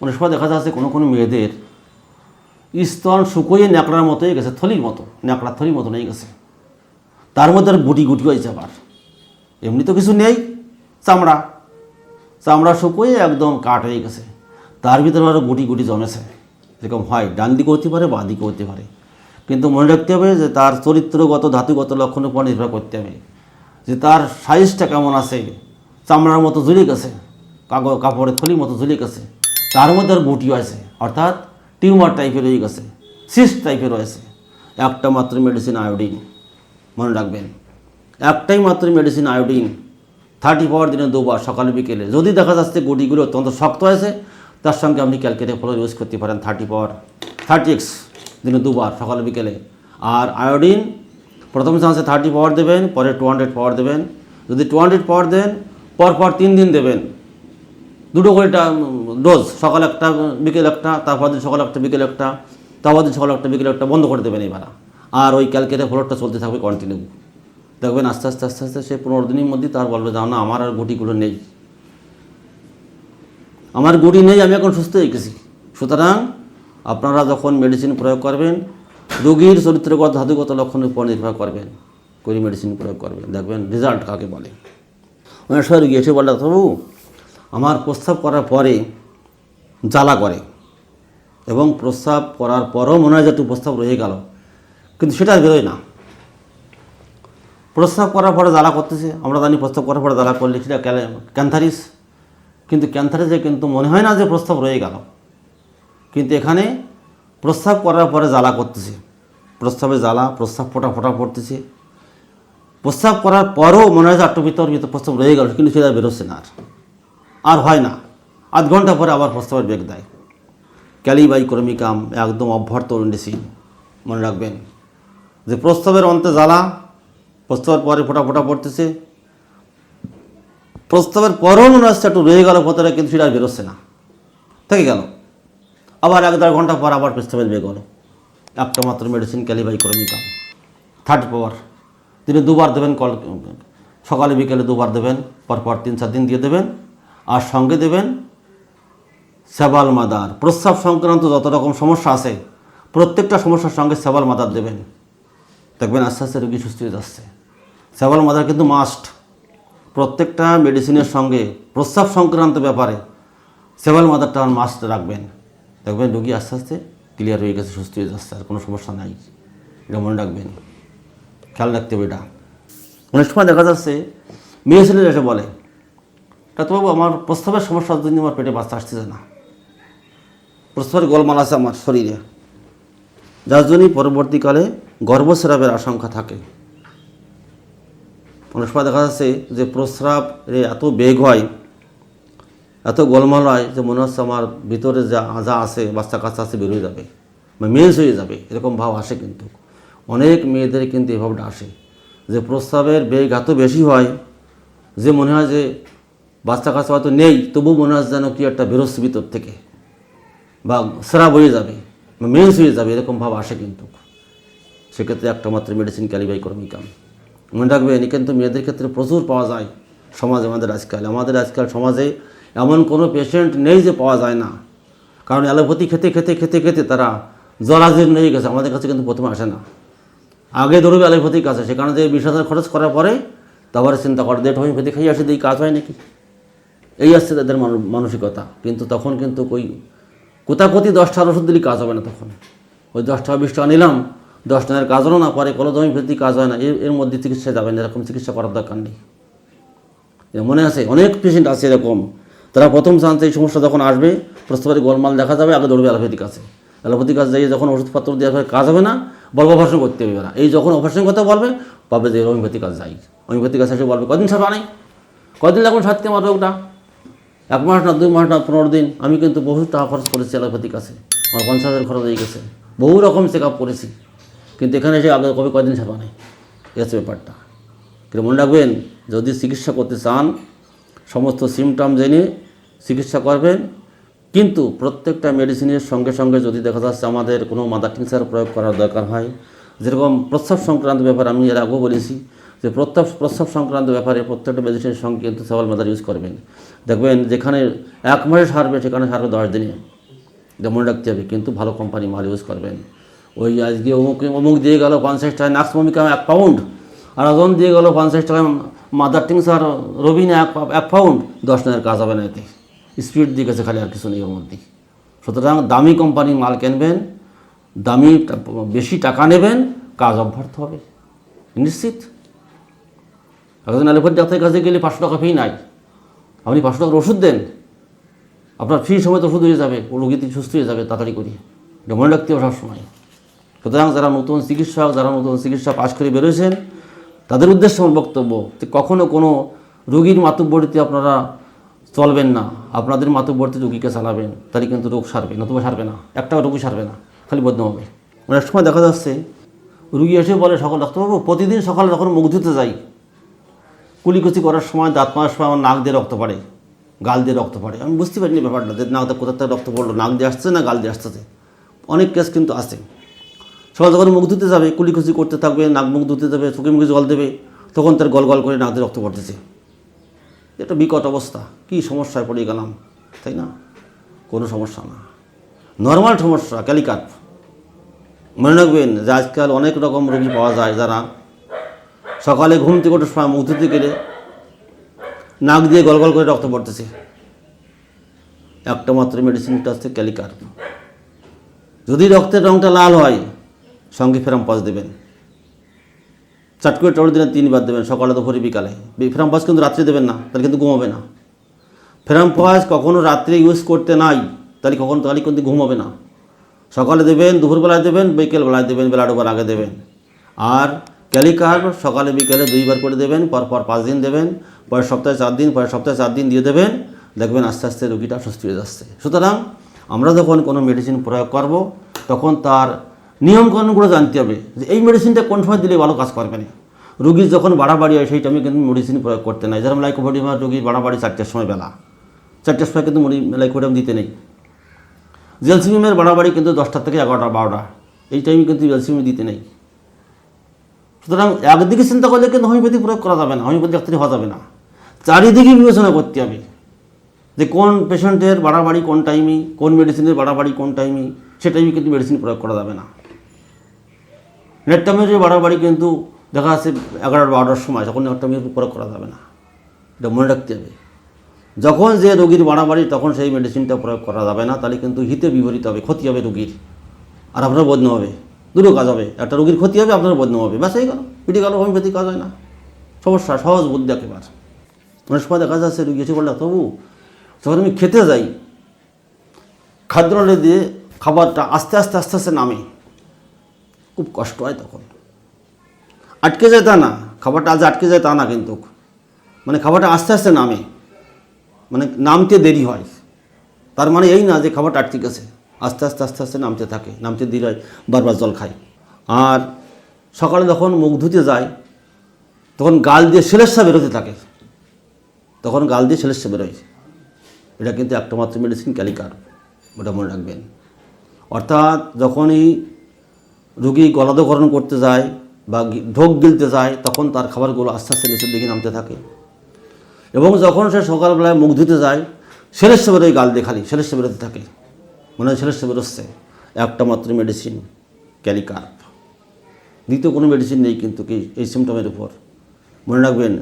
অনেক সময় দেখা যাচ্ছে কোনো কোনো মেয়েদের স্তন শুকোয়ে ন্যাকড়ার মতোই গেছে, থলির মতো, ন্যাকড়ার থলির মতো নেই গেছে। তার মধ্যে আর গুটি গুটি হয়েছে আবার। এমনি তো কিছু নেই, চামড়া। চামড়া শুকোয়ে একদম কাট হয়ে গেছে। তার ভিতরে আরও গুটি গুটি জমেছে। এরকম হয়, ডান দিকে হতে পারে, বাঁ দিকে হতে পারে। কিন্তু মনে রাখতে হবে যে তার চরিত্রগত, ধাতুগত লক্ষণের উপর নির্ভর করতে হবে। যে তার সাইজটা কেমন আছে, চামড়ার মতো ঝুলে গেছে কাগজ কাপড়ের থলির মতো ঝুলে গেছে। তার মধ্যে আর গুটি আছে, অর্থাৎ টিউমার টাইপের হয়ে গেছে সিস্ট টাইপের রয়েছে একটা মাত্র মেডিসিন আয়োডিন মনে রাখবেন। একটাই মাত্র মেডিসিন আয়োডিন থার্টি পাওয়ার দিনে দুবার, সকালে, বিকেলে। যদি দেখা যাচ্ছে গুটিগুলো অত্যন্ত শক্ত হয়েছে তার সঙ্গে আপনি ক্যালকেটে ফলো ইউজ করতে পারেন থার্টি পাওয়ার থার্টি এক্স দিনে দুবার, সকালে, বিকেলে। আর আয়োডিন প্রথম চান্সে থার্টি পাওয়ার দেবেন, পরে টু হান্ড্রেড পাওয়ার দেবেন। যদি টু হান্ড্রেড পাওয়ার দেন পর পর তিন দিন দেবেন। দুটো করে ডোজ, সকাল একটা, বিকেল একটা তারপর দিন সকাল একটা, বিকেল একটা তারপর দিন সকাল একটা, বিকেল একটা, বন্ধ করে দেবেন এবার আর ওই ক্যালকেটে ফ্লোরটা চলতে থাকবে কন্টিনিউ দেখবেন আস্তে আস্তে আস্তে আস্তে সে পনেরো দিনের মধ্যেই তার বলবে যে না, আমার আর গুটিগুলো নেই। আমার গুটি নেই, আমি এখন সুস্থ হয়ে গেছি। সুতরাং আপনারা যখন মেডিসিন প্রয়োগ করবেন, রোগীর চরিত্রগত, ধাতুগত লক্ষণের উপর নির্ভর করবেন। করে মেডিসিন প্রয়োগ করবেন? দেখবেন রেজাল্ট কাকে বলে? অনেক সময় রোগী এসে বলে, ডাক্তারবাবু আমার প্রস্তাব করার পরে জ্বালা করে এবং প্রস্রাব করার পরও মনে হয় প্রস্রাব রয়ে গেল। কিন্তু সেটা বেরোয় না। প্রস্রাব করার পরে জ্বালা করতেছে, আমরা জানি প্রস্তাব করার পরে জ্বালা করলে সেটা ক্যান্থারিস। কিন্তু ক্যান্থারিসে কিন্তু মনে হয় না যে প্রস্তাব রয়ে গেল। কিন্তু এখানে প্রস্তাব করার পরে জ্বালা করতেছে। প্রস্তাবে জ্বালা প্রস্রাব ফোটা ফোটা পড়তেছে। প্রস্রাব করার পরও মনে হয় যে ভিতর প্রস্রাব রয়ে গেল, কিন্তু সেটা বেরোচ্ছে না আর। আর হয় না। আধ ঘণ্টা পরে আবার প্রস্তাবের বেগ দেয়। ক্যালিবাই ক্রমিকাম একদম অভ্যর্থ মেডিসিন মনে রাখবেন যে প্রস্তাবের অন্তে জ্বালা, প্রস্তাবের পরে ফোটা ফোটা পড়তেছে। প্রস্তাবের পরও মনে হচ্ছে একটু রয়ে গেল, ভেতরে কিন্তু সেটা আর বেরোচ্ছে না। থেকে গেল। আবার এক দেড় ঘণ্টা পর আবার প্রস্তাবের বেগ হলো। একটা মাত্র মেডিসিন ক্যালিবাই ক্রমিকাম। থার্ড পাওয়ার তিনি দুবার দেবেন, কল সকালে বিকেলে দুবার দেবেন, পরপর তিন চার দিন দিয়ে দেবেন। আর সঙ্গে দেবেন সেবাল মাদার। প্রস্রাব সংক্রান্ত যত রকম সমস্যা আছে, প্রত্যেকটা সমস্যার সঙ্গে সেবাল মাদার দেবেন। দেখবেন আস্তে আস্তে রোগী সুস্থ হয়ে যাচ্ছে। সেবাল মাদার কিন্তু মাস্ট প্রত্যেকটা মেডিসিনের সঙ্গে প্রস্রাব সংক্রান্ত ব্যাপারে সেবাল মাদারটা মাস্ট রাখবেন। দেখবেন রোগী আস্তে আস্তে ক্লিয়ার হয়ে গেছে, সুস্থ হয়ে যাচ্ছে, আর কোনো সমস্যা নাই। এটা মনে রাখবেন। খেয়াল রাখতে হবে এটা। অনেক সময় দেখা যাচ্ছে, মেয়ে এসে বলে ডাক্তারবাবু, আমার প্রস্তাবের সমস্যার জন্য আমার পেটে বাচ্চা আসতেছে না। প্রস্তাবের গোলমাল আছে আমার শরীরে। যার জন্যই পরবর্তীকালে গর্ভস্রাবের আশঙ্কা থাকে। অনেক সময় দেখা যাচ্ছে যে প্রস্রাব এত বেগ হয়, এত গোলমাল হয় যে মনে হচ্ছে আমার ভিতরে যা যা আছে, বাচ্চা কাচ্চা আছে বেরোয় যাবে। বা মেজ হয়ে যাবে, এরকম ভাব আসে কিন্তু। অনেক মেয়েদের কিন্তু এই ভাবটা আসে যে প্রস্রাবের বেগ এত বেশি হয় যে মনে হয় যে বাচ্চা কাচ্চা হয়তো নেই তবু মনে হয় যেন কি একটা বেরোচ্ছে ভিতর থেকে। বা স্রাব হয়ে যাবে, বা মেন্স হয়ে যাবে, এরকম ভাব আসে কিন্তু। সেক্ষেত্রে একটা মাত্র মেডিসিন ক্যালিবাই কর্মিকাম মনে রাখবেন কিন্তু মেয়েদের ক্ষেত্রে প্রচুর পাওয়া যায় সমাজে আমাদের আজকাল। আমাদের আজকাল সমাজে এমন কোনো পেশেন্ট নেই যে পাওয়া যায় না। কারণ অ্যালোপ্যাথি খেতে খেতে খেতে খেতে তারা জরাজীর্ণ হয়ে গেছে। আমাদের কাছে কিন্তু প্রথমে আসে না। আগে ধরবে অ্যালোপ্যাথিক আছে সেখানে যে বিশ হাজার খরচ করার পরে তারপরে চিন্তা করে ডেট হোমিওপ্যাথি খাই আসে দিয়ে কাজ হয় নাকি? এই আসছে তাদের মানসিকতা। কিন্তু তখন কিন্তু ওই কোথাকতি দশটার ওষুধ দিলে কাজ হবে না তখন। ওই দশটা টাকা বিশ টাকা নিলাম দশ টাকার কাজ হলো না, পরে কোনো হোমিওপ্যাথি কাজ হয় না, এর মধ্যে চিকিৎসা যাবে না, এরকম চিকিৎসা করার দরকার নেই। মনে আছে, অনেক পেশেন্ট আছে এরকম। তারা প্রথম চান্সে এই সমস্যা যখন আসবে প্রস্তাবের গোলমাল দেখা যাবে, আগে দৌড়বে অ্যালোপ্যাথিক আছে। অ্যালোপ্যাথিক কাছে যাই যখন ওষুধপত্র দেওয়া কাজ হবে না, বলব অপারেশন করতে হবে না এই যখন অপারেশন কথা বলবে পাবে যে হোমিওপ্যাথিক কাজ যাই। হোমিওপ্যাথিক কাছে এসে বলবে, কদিন সারা নেই কদিন লাগবে? সারতে আমার রোগটা এক মাস না, দুই মাস না, পনেরো দিন, আমি কিন্তু বহু টাকা খরচ করেছি অ্যালোপ্যাথিক কাছে। আমার পঞ্চাশ হাজার খরচ হয়ে গেছে। বহু রকম চেক আপ করেছি। কিন্তু এখানে এসে আগে কবে কদিন সেবা নেই? এই হচ্ছে ব্যাপারটা। কিন্তু মনে রাখবেন, যদি চিকিৎসা করতে চান, সমস্ত সিমটম জেনে চিকিৎসা করবেন। কিন্তু প্রত্যেকটা মেডিসিনের সঙ্গে সঙ্গে যদি দেখা যাচ্ছে আমাদের কোনো মাদার টিংসার প্রয়োগ করার দরকার হয়, যেরকম প্রস্রাব সংক্রান্ত ব্যাপার আমি এর আগেও বলেছি যে প্রস্তাব প্রস্রাব সংক্রান্ত ব্যাপারে প্রত্যেকটা মেডিসিনের সঙ্গে কিন্তু সেবাল মেদার ইউজ করবেন। দেখবেন যেখানে এক মাসে সারবে, সেখানে সারবে দশ দিনে। এটা মনে রাখতে হবে, কিন্তু ভালো কোম্পানি মাল ইউজ করবেন। ওই আজকে অমুক অমুক দিয়ে গেল পঞ্চাশ টাকায় নাক্স ভূমিকা এক পাউন্ড আর ওজন দিয়ে গেল পঞ্চাশ টাকায় মাদার টিংস আর রবিন এক এক পাউন্ড দশ টাকার কাজ হবে না এতে। স্পিড দিয়ে গেছে খালি আর কিছু নেই ওর মধ্যে। সুতরাং দামি কোম্পানির মাল কিনবেন, দামি বেশি টাকা নেবেন, কাজ অভ্যর্থ হবে। নিশ্চিত। একজন অ্যালোপ্যাথি ডাক্তারের কাছে গেলে পাঁচশো টাকা ফি নাই। আপনি পাঁচশো টাকার ওষুধ দেন, আপনার ফ্রি সময় তো ওষুধ হয়ে যাবে, ও রোগী সুস্থ হয়ে যাবে, তাড়াতাড়ি করে। এটা মনে রাখতে হবে সবসময়। সুতরাং যারা নতুন চিকিৎসক, যারা নতুন চিকিৎসা পাশ করে বেরোয়েছেন, তাদের উদ্দেশ্যে আমার বক্তব্য, যে কখনও কোনো রোগীর মাতব্বরিতে আপনারা চলবেন না। আপনাদের মাতব্বরিতে রোগীকে চালাবেন, তাহলে কিন্তু রোগ সারবে, নতুবা সারবে না। একটা রোগী সারবে না, খালি বদনাম হবে। অনেক সময় দেখা যাচ্ছে, রুগী এসে বলে, সকল ডাক্তারবাবু, প্রতিদিন সকালে যখন মুখ ধুতে যাই কুলিকুচি করার সময় দাঁত মারার সময় আমার নাক দিয়ে রক্ত পড়ে, গাল দিয়ে রক্ত পড়ে। আমি বুঝতে পারিনি ব্যাপারটা যে নাক দিয়ে কোথা থেকে রক্ত পড়ল, নাক দিয়ে আসছে না গাল দিয়ে আসতেছে। অনেক কেস কিন্তু আছে। সবাই যখন মুখ ধুতে যাবে, কুলিকুচি করতে থাকবে, নাক মুখ ধুতে যাবে, চোখে মুখে জল দেবে, তখন তার গল গল করে নাক দিয়ে রক্ত পড়তেছে। এটা বিকট অবস্থা। কী সমস্যায় পড়ে গেলাম, তাই না? কোনো সমস্যা না। নর্মাল সমস্যা ক্যালিকাট মনে রাখবেন যে আজকাল অনেক রকম রোগী পাওয়া যায় যারা সকালে ঘুম থেকে ওঠার সময় মুখ ধুতে গেলে নাক দিয়ে গল গল করে রক্ত পড়তেছে। একটা মাত্র মেডিসিনটা হচ্ছে ক্যালিকার। যদি রক্তের রঙটা লাল হয়, সঙ্গে ফেরাম পাস দেবেন। চাট করে টড় দিনে তিনবার দেবেন, সকালে দুপুরে বিকালে। ফেরাম পাস কিন্তু রাত্রে দেবেন না, তাহলে কিন্তু ঘুমাবে না। ফেরাম পাস কখনো রাত্রে ইউজ করতে নাই, তাহলে কখনো তাহলে কিন্তু ঘুমাবে না। সকালে দেবেন, দুপুরবেলায় দেবেন, বিকেলবেলায় দেবেন, বেলা ডোবার আগে দেবেন। আর ক্যালিকার সকালে বিকেলে দুইবার করে দেবেন, পরপর পাঁচ দিন দেবেন, পরের সপ্তাহে চার দিন, পরের সপ্তাহে চার দিন দিয়ে দেবেন, দেখবেন আস্তে আস্তে রোগীটা সুস্থ হয়ে যাচ্ছে। সুতরাং আমরা যখন কোনো মেডিসিন প্রয়োগ করব, তখন তার নিয়মকানুনগুলো জানতে হবে যে এই মেডিসিনটা কোন সময় দিলে ভালো কাজ করবে না। রুগীর যখন বাড়াবাড়ি হয়, সেই টাইমে কিন্তু মেডিসিন প্রয়োগ করতে নাই। যেরকম লাইকোভোডিমার রুগীর বাড়াবাড়ি চারটের সময় বেলা। চারটের সময় কিন্তু লাইকোভোডিয়াম দিতে নেই। জেলসিমিমের বাড়াবাড়ি কিন্তু দশটা থেকে এগারোটা, বারোটা। এই টাইমে কিন্তু জেলসিমিম দিতে নেই। সুতরাং একদিকে চিন্তা করলে কিন্তু হোমিওপ্যাথি প্রয়োগ করা যাবে না, হোমিওপ্যাথি ডাক্তারি হওয়া যাবে না। চারিদিকে বিবেচনা করতে হবে যে কোন পেশেন্টের বাড়াবাড়ি কোন টাইমে, কোন মেডিসিনের বাড়াবাড়ি কোন টাইমে, সে টাইমে কিন্তু মেডিসিন প্রয়োগ করা যাবে না। নেটটামের যে বাড়াবাড়ি কিন্তু দেখা যাচ্ছে এগারোটা বারোটার সময়, তখন নেটটামের প্রয়োগ করা যাবে না। এটা মনে রাখতে হবে। যখন যে রোগীর বাড়াবাড়ি, তখন সেই মেডিসিনটা প্রয়োগ করা যাবে না, তাহলে কিন্তু হিতে বিপরীত হবে, ক্ষতি হবে রোগীর। আর আপনার বদনাম হবে। দুটো কাজ হবে। একটা রোগীর ক্ষতি হবে, আপনার বদনাম হবে। ব্যাস হয়ে গেল। গেল হোমিওপ্যাথি কাজ হয় না। সমস্যা, সহজ বুদ্ধি একেবারে। অনেক সময় দেখা যাচ্ছে, রুগী এসে বললে তবু যখন আমি খেতে যাই, খাদ্যনালে দিয়ে খাবারটা আস্তে আস্তে আস্তে আস্তে নামে। খুব কষ্ট হয় তখন। আটকে যায় তা না। খাবারটা আজ আটকে যায় তা না কিন্তু। মানে খাবারটা আস্তে আস্তে নামে। মানে নামতে দেরি হয়। তার মানে এই না যে খাবারটা আটকে গেছে। আস্তে আস্তে আস্তে আস্তে নামতে থাকে, নামতে হয় বারবার জল খায়। আর সকালে যখন মুখ ধুতে যায়, তখন গাল দিয়ে সেলেসা বেরোতে থাকে। তখন গাল দিয়ে সেলেসা বেরোয়। এটা কিন্তু একটা মাত্র মেডিসিন ক্যালিকার ওটা মনে রাখবেন। অর্থাৎ যখনই রুগী গলাধকরণ করতে যায় বা ঢোক গিলতে যায়, তখন তার খাবারগুলো আস্তে আস্তে নিচের দিকে নামতে থাকে। এবং যখন সে সকালবেলায় মুখ ধুতে যায় সেরেসে বেরোয় গাল দিয়ে খালি সেরেসে বেরোতে থাকে। মনে হয়েছিল সে বেরোচ্ছে। একটা মাত্র মেডিসিন ক্যালিকার্প। দ্বিতীয় কোনো মেডিসিন নেই কিন্তু কি এই সিমটমের উপর। মনে রাখবেন